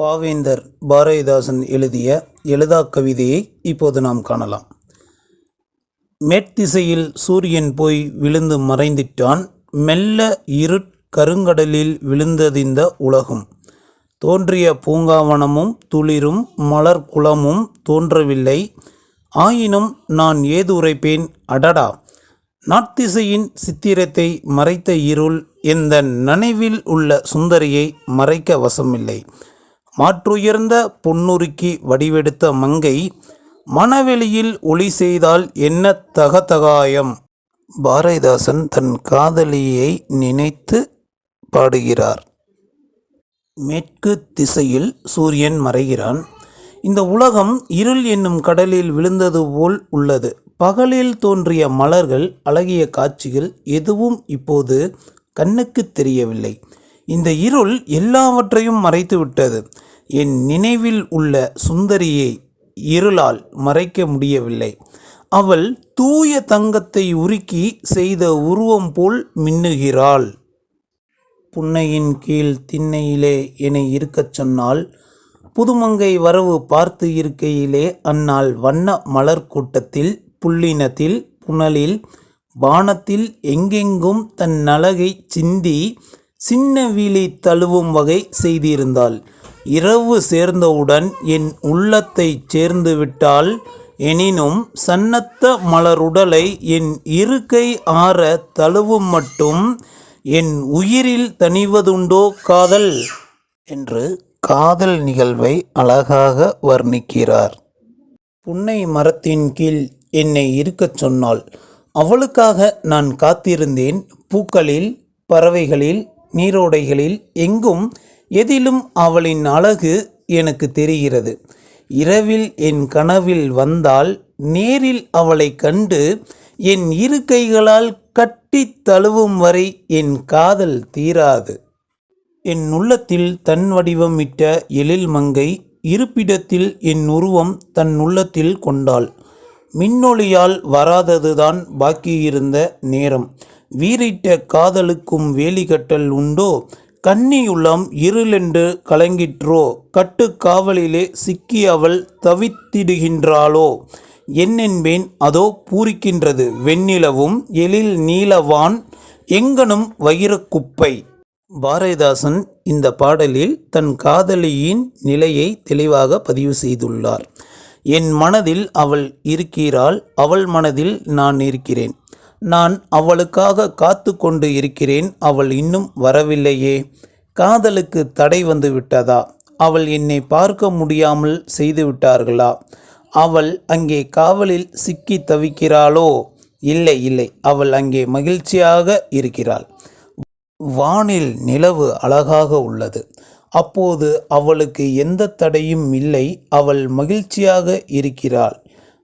பாவேந்தர் பாரதிதாசன் எழுதிய எழுதா கவிதையை இப்போது நாம் காணலாம். மேற்திசையில் சூரியன் போய் விழுந்து மறைந்திட்டான். மெல்ல இருட் கருங்கடலில் விழுந்ததிந்த உலகும். தோன்றிய பூங்காவனமும் துளிரும் மலர் குளமும் தோன்றவில்லை. ஆயினும் நான் ஏது உரைப்பேன்? அடடா! நாட்டிசையின் சித்திரத்தை மறைத்த இருள் எந்த நனைவில் உள்ள சுந்தரியை மறைக்க வசமில்லை. மாற்றுயர்ந்த பொன்னுருக்கி வடிவெடுத்த மங்கை மணவெளியில் ஒளி செய்தால் என்ன தகதகாயம்? பாரதிதாசன் தன் காதலியை நினைத்து பாடுகிறார். மேற்கு திசையில் சூரியன் மறைகிறான். இந்த உலகம் இருள் என்னும் கடலில் விழுந்தது போல் உள்ளது. பகலில் தோன்றிய மலர்கள் அழகிய காட்சிகள் எதுவும் இப்போது கண்ணுக்கு தெரியவில்லை. இந்த இருள் எல்லாவற்றையும் மறைத்துவிட்டது. என் நினைவில் உள்ள சுந்தரியை இருளால் மறைக்க முடியவில்லை. அவள் தூய தங்கத்தை உருக்கி செய்த உருவம் போல் மின்னுகிறாள். புன்னையின் கீழ் திண்ணையிலே என இருக்கச் சொன்னால் புதுமங்கை வரவு பார்த்து இருக்கையிலே அந்நாள் வண்ண மலர் கூட்டத்தில் புள்ளினத்தில் புனலில் வானத்தில் எங்கெங்கும் தன் நலகை சிந்தி சின்ன வீழி தழுவும் வகை செய்திருந்தாள். இரவு சேர்ந்தவுடன் என் உள்ளத்தை சேர்ந்து விட்டால் எனினும் சன்னத்த மலருடலை என் இருக்கை ஆற தழுவும் மட்டும் என் உயிரில் தணிவதுண்டோ காதல்? என்று காதல் நிகழ்வை அழகாக வர்ணிக்கிறார். புன்னை மரத்தின் கீழ் என்னை இருக்கச் சொன்னாள். அவளுக்காக நான் காத்திருந்தேன். பூக்களில் பறவைகளில் நீரோடைகளில் எங்கும் எதிலும் அவளின் அழகு எனக்கு தெரிகிறது. இரவில் என் கனவில் வந்தால் நேரில் அவளை கண்டு என் இரு கைகளால் கட்டி தழுவும் வரை என் காதல் தீராது. என் உள்ளத்தில் தன் வடிவமிட்ட எழில் மங்கை இருப்பிடத்தில் என் உருவம் தன் உள்ளத்தில் கொண்டாள். மின்னொளியால் வராததுதான் பாக்கியிருந்த நேரம். வீறிட்ட காதலுக்கும் வேலிகட்டல் உண்டோ? கன்னியுள்ளம் இருளென்று கலங்கிற்றோ? கட்டுக்காவலிலே சிக்கி அவள் தவித்திடுகின்றாளோ? என்னென்பேன் அதோ பூரிக்கின்றது. வெண்ணிலவும் எழில் நீலவான் எங்கனும் வைரக்குப்பை பாரதிதாசன் இந்த பாடலில் தன் காதலியின் நிலையை தெளிவாக பதிவு செய்துள்ளார். என் மனதில் அவள் இருக்கிறாள் அவள் மனதில் நான் இருக்கிறேன். நான் அவளுக்காக காத்து கொண்டு இருக்கிறேன் அவள் இன்னும் வரவில்லையே. காதலுக்கு தடை வந்து விட்டதா? அவள் என்னை பார்க்க முடியாமல் செய்து விட்டார்களா? அவள் அங்கே காவலில் சிக்கி தவிக்கிறாளோ? இல்லை இல்லை. அவள் அங்கே மகிழ்ச்சியாக இருக்கிறாள். வானில் நிலவு அழகாக உள்ளது. அப்போது அவளுக்கு எந்த தடையும் இல்லை அவள் மகிழ்ச்சியாக இருக்கிறாள்.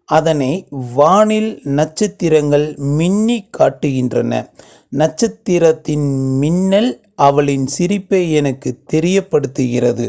அதனை வானில் நட்சத்திரங்கள் மின்னி காட்டுகின்றன. நட்சத்திரத்தின் மின்னல் அவளின் சிரிப்பை எனக்கு தெரியப்படுத்துகிறது.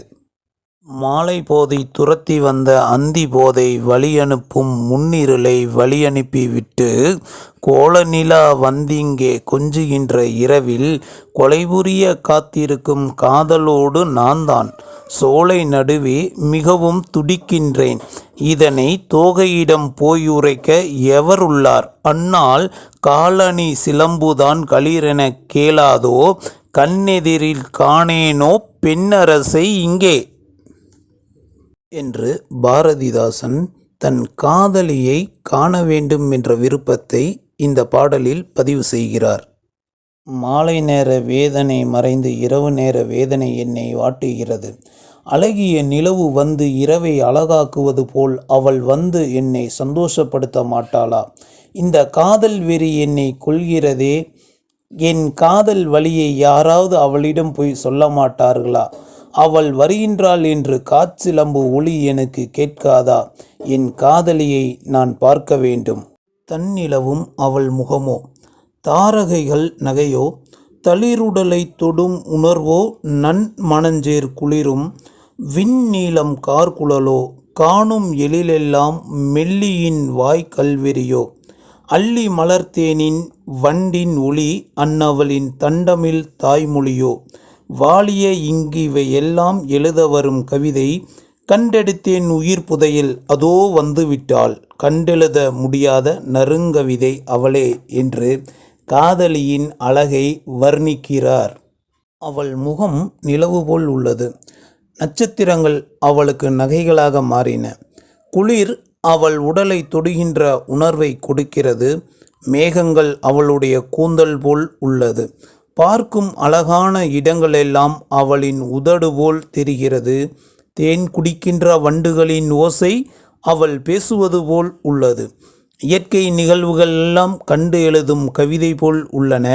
மாலை போதை துரத்தி வந்த அந்தி போதை வழியனுப்பும் முன்னிருளை வழியனுப்பி விட்டு கோலநிலா வந்திங்கே கொஞ்சுகின்ற இரவில் கொலைபுரிய காத்திருக்கும் காதலோடு நான்தான். சோலை நடுவே மிகவும் துடிக்கின்றேன். இதனை தோகையிடம் போயுரைக்க எவருள்ளார்? அன்னால் காலணி சிலம்புதான் களிரென கேளாதோ? கண்ணெதிரில் காணேனோ? பெண்ணரசை இங்கே என்று பாரதிதாசன் தன் காதலியை காண வேண்டும் என்ற விருப்பத்தை இந்த பாடலில் பதிவு செய்கிறார். மாலை நேர வேதனை மறைந்து இரவு நேர வேதனை என்னை வாட்டுகிறது. அழகிய நிலவு வந்து இரவை அழகாக்குவது போல் அவள் வந்து என்னை சந்தோஷப்படுத்த மாட்டாளா? இந்த காதல் வெறி என்னை கொள்கிறதே என் காதல் வழியை யாராவது அவளிடம் போய் சொல்ல மாட்டார்களா? அவள் வருகின்றாள் என்று காற்றிலம்பு ஒளி எனக்கு கேட்காதா? என் காதலியை நான் பார்க்க வேண்டும். தன்னிலவும் அவள் முகமோ? தாரகைகள் நகையோ? தளிருடலை தொடும் உணர்வோ? நன் மணஞ்சேர் குளிரும் விண்ணீளம் கார்குழலோ? காணும் எழிலெல்லாம் மெல்லியின் வாய் கல்வெறியோ அள்ளி மலர்த்தேனின் வண்டின் ஒளி அன்னவளின் தண்டமில் தாய்மொழியோ? வாலிய இவை எல்லாம் எழுத வரும் கவிதை கண்டெடுத்தேன் உயிர் புதையில் அதோ வந்துவிட்டாள் கண்டெழுத முடியாத நறுங்கவிதை அவளே என்று காதலியின் அழகை வர்ணிக்கிறார். அவள் முகம் நிலவு போல் உள்ளது. நட்சத்திரங்கள் அவளுக்கு நகைகளாக மாறின. குளிர் அவள் உடலை தொடுகின்ற உணர்வை கொடுக்கிறது. மேகங்கள் அவளுடைய கூந்தல் போல் உள்ளது. பார்க்கும் அழகான இடங்களெல்லாம் அவளின் உதடு போல் தெரிகிறது. தேன் குடிக்கின்ற வண்டுகளின் ஓசை அவள் பேசுவது போல் உள்ளது. இயற்கை நிகழ்வுகள் எல்லாம் கண்டு எழுதும் கவிதை போல் உள்ளன.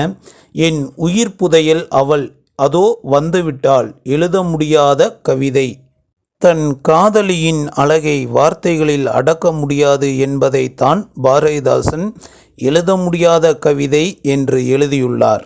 என் உயிர் புதையல் அவள் அதோ வந்துவிட்டாள். எழுத முடியாத கவிதை. தன் காதலியின் அழகை வார்த்தைகளில் அடக்க முடியாது என்பதைத்தான் பாரதிதாசன் எழுத முடியாத கவிதை என்று எழுதியுள்ளார்.